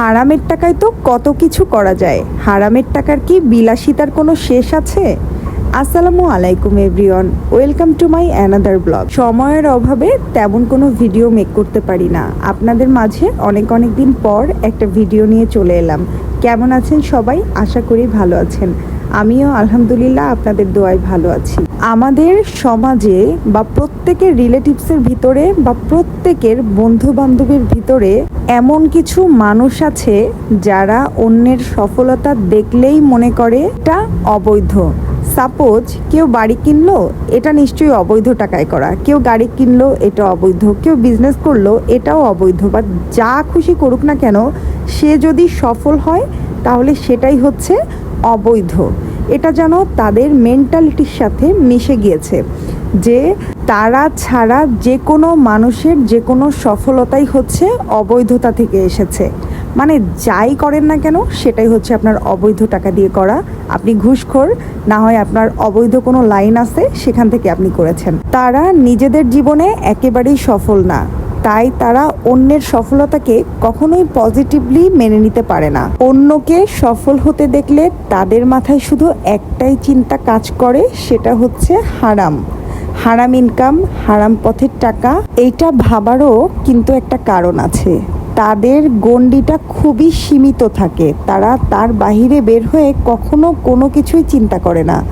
হারামের টাকায় তো কত কিছু করা যায়। হারামের টাকার কি বিলাসিতার কোনো শেষ আছে? আসসালামু আলাইকুম, everyone. Welcome to my another blog. সময়ের অভাবে তেমন কোনো ভিডিও মেক করতে পারি না। আপনাদের মাঝে অনেক অনেক দিন পর একটা ভিডিও নিয়ে চলে এলাম। কেমন আছেন সবাই? আশা করি ভালো আছেন। আমিও আলহামদুলিল্লাহ আপনাদের দোয়ায় ভালো আছি। আমাদের সমাজে বা প্রত্যেকের রিলেটিভসের ভিতরে বা প্রত্যেকের বন্ধু বান্ধবের ভিতরে এমন কিছু মানুষ আছে যারা অন্যের সফলতা দেখলেই মনে করে এটা অবৈধ। সাপোজ কেউ বাড়ি কিনলো, এটা নিশ্চয়ই অবৈধ টাকায় করা। কেউ গাড়ি কিনলো, এটা অবৈধ। কেউ বিজনেস করল, এটাও অবৈধ। বা যা খুশি করুক না কেন, সে যদি সফল হয়, তাহলে সেটাই হচ্ছে অবৈধ। এটা যেন তাদের মেন্টালিটির সাথে মিশে গিয়েছে, যে তারা ছাড়া যে কোনো মানুষের যে কোনো সফলতাই হচ্ছে অবৈধতা থেকে এসেছে। মানে যাই করেন না কেন, সেটাই হচ্ছে আপনার অবৈধ টাকা দিয়ে করা। আপনি ঘুষখোর, না হয় আপনার অবৈধ কোনো লাইন আছে, সেখান থেকে আপনি করেছেন। তারা নিজেদের জীবনে একেবারেই সফল না। তাই তারা অন্যের সফলতাকে কখনোই পজিটিভলি মেনে নিতে পারে না। অন্যকে সফল হতে দেখলে তাদের মাথায় শুধু একটাই চিন্তা কাজ করে, সেটা হচ্ছে হারাম। হারাম ইনকাম হারাম পথের টাকা, এইটা ভাবারও কিন্তু একটা কারণ আছে। তাদের গণ্ডিটা খুবই সীমিত থাকে। তারা তার বাহিরে বের হয়ে কখনো কোনো কিছুই চিন্তা করে না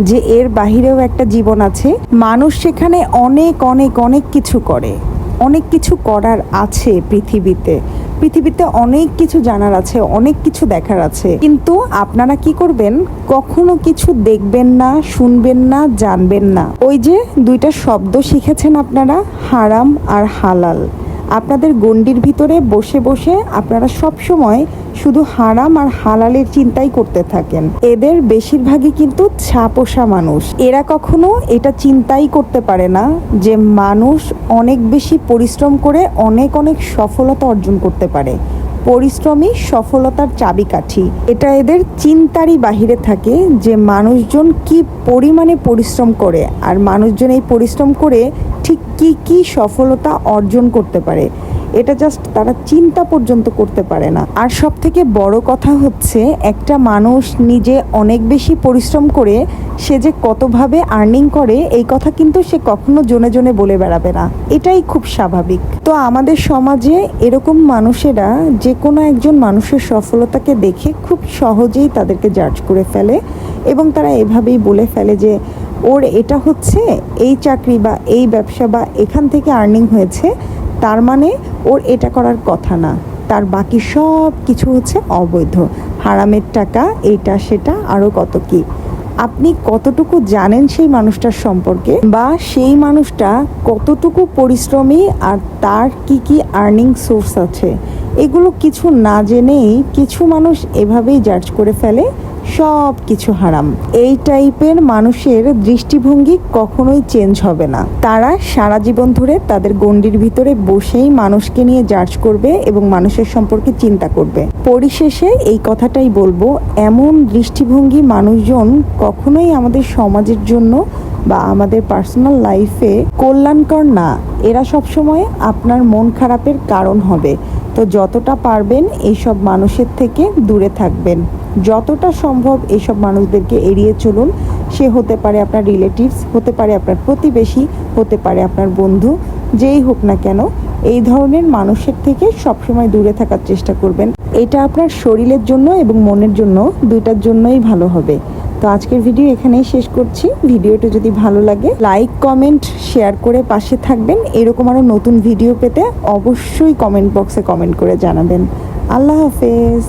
যে এর বাহিরেও একটা জীবন আছে। মানুষ সেখানে অনেক অনেক অনেক কিছু করে। অনেক কিছু করার আছে পৃথিবীতে। পৃথিবীতে অনেক কিছু জানার আছে, অনেক কিছু দেখার আছে। কিন্তু আপনারা কি করবেন? কখনো কিছু দেখবেন না, শুনবেন না, জানবেন না। ওই যে দুইটা শব্দ শিখেছেন আপনারা, হারাম আর হালাল। আপনাদের গণ্ডির ভিতরে বসে বসে আপনারা সব সময় শুধু হারাম আর হালালের চিন্তাই করতে থাকেন। এদের বেশিরভাগই কিন্তু ছাপোষা মানুষ। এরা কখনো এটা চিন্তাই করতে পারে না যে মানুষ অনেক বেশি পরিশ্রম করে অনেক অনেক সফলতা অর্জন করতে পারে। পরিশ্রমই সফলতার চাবিকাঠি। এটা এদের চিন্তারই বাহিরে থাকে যে মানুষজন কি পরিমাণে পরিশ্রম করে। আর মানুষজন এই পরিশ্রম করে ঠিক কি কি সফলতা অর্জন করতে পারে? এটা জাস্ট তারা চিন্তা পর্যন্ত করতে পারে না। আর সব থেকে বড় কথা হচ্ছে, একটা মানুষ নিজে অনেক বেশি পরিশ্রম করে সে যে কতভাবে আর্নিং করে, এই কথা কিন্তু সে কখনো জনে জনে বলে বেড়াবে না। এটাই খুব স্বাভাবিক। তো আমাদের সমাজে এরকম মানুষেরা যে কোনো একজন মানুষের সফলতাকে দেখে খুব সহজেই তাদেরকে জাজ করে ফেলে এবং তারা এভাবেই বলে ফেলে যে ওর এটা হচ্ছে এই চাকরি বা এই ব্যবসা বা এখান থেকে আর্নিং হয়েছে, তার মানে ওর এটা করার কথা না। তার বাকি সব কিছু হচ্ছে অবৈধ। হারামের টাকা এইটা সেটা আরও কত কি। আপনি কতটুকু জানেন সেই মানুষটার সম্পর্কে বা সেই মানুষটা কতটুকু পরিশ্রমী আর তার কি কি আর্নিং সোর্স আছে? এগুলো কিছু না জেনেই কিছু মানুষ এভাবেই জাজ করে ফেলে। সব কিছু হারাম। এই টাইপের মানুষের দৃষ্টিভঙ্গি কখনোই চেঞ্জ হবে না। তারা সারা জীবন ধরে তাদের গণ্ডির ভিতরে বসেই মানুষকে নিয়ে জাজ করবে এবং মানুষের সম্পর্কে চিন্তা করবে। পরিশেষে এই কথাটাই বলব, এমন দৃষ্টিভঙ্গি মানুষজন কখনোই আমাদের সমাজের জন্য বা আমাদের পার্সোনাল লাইফে কল্যাণকর না। এরা সবসময় আপনার মন খারাপের কারণ হবে। তো যতটা পারবেন এইসব মানুষের থেকে দূরে থাকবেন। যতটা সম্ভব এইসব মানুষদেরকে এড়িয়ে চলুন। সে হতে পারে আপনার রিলেটিভস হতে পারে আপনার প্রতিবেশী, হতে পারে আপনার বন্ধু, যেই হোক না কেন, এই ধরনের মানুষের থেকে সবসময় দূরে থাকার চেষ্টা করবেন। এটা আপনার শরীরের জন্য এবং মনের জন্য দুইটার জন্যই ভালো হবে। তো আজকের ভিডিও এখানেই শেষ করছি। ভিডিওটা যদি ভালো লাগে লাইক কমেন্ট শেয়ার করে পাশে থাকবেন। এরকম আরও নতুন ভিডিও পেতে অবশ্যই কমেন্ট বক্সে কমেন্ট করে জানাবেন। আল্লাহ হাফেজ।